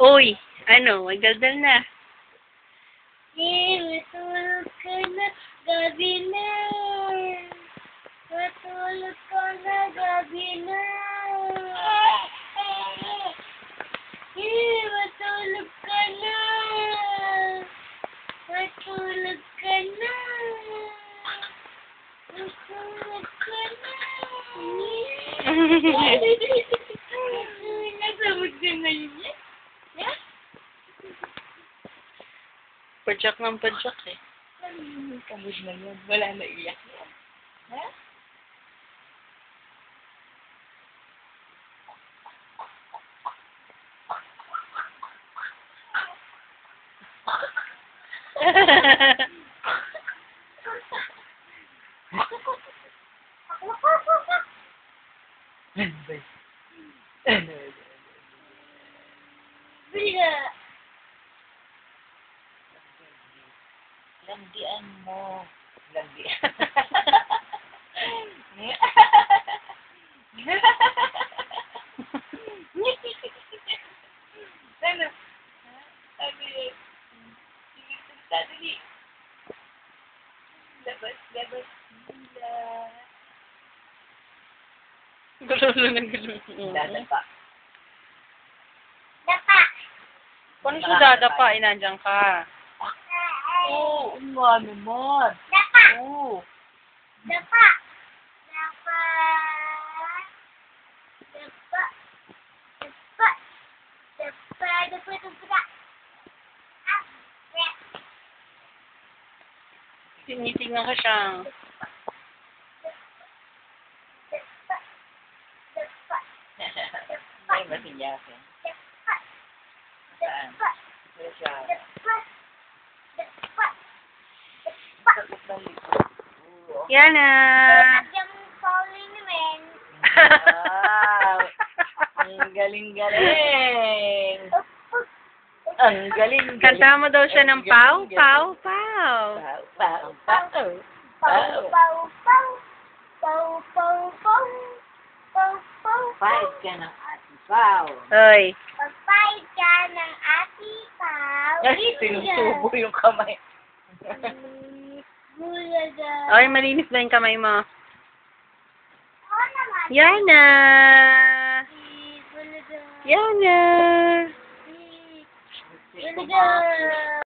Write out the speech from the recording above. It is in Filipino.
Uy, ano, magdaldal na. Eh, matulog ka na, gabi na. Matulog ka na, gabi na. Eh, matulog ka na. Matulog ka na. Matulog ka na. Padyak ng padyak eh. Kabog na yun. Wala na iyak. Ha? Bila. Landian mo. Landian. Ano? Yun? Sige, punta, dali. Labas, labas. Bila. Gulo na gulo. Dadapa. Dapa. Paano siya dadapa? Eh, nandiyan ka. Oh, ano naman. Dapa. Oo. Dapa. Dapa. Dapa. Dapa. Dapa. Dapa. Dapa. Ah. Tinitingnan. Dapa. Dapa. Ay, masiyasin. Dapa. Saan? Wala siya. Dapa. Dapa. Sakit ng likod. Oo. Yan na. Yung man. Wow! Ang galing-galing! Ang galing-galing! Kanta mo daw siya ng pau, pau, pau. Pau, pau, pau. Pau, pau, pau. Pau, pau, pau. Pau, pau, pau. Fight ka ng ati pau. Hoy. Pagpahid ka ng ati pau. Ay, sinusubo yung kamay. Bulaga. Ay, malinis na yung kamay mo. Oo naman. Yan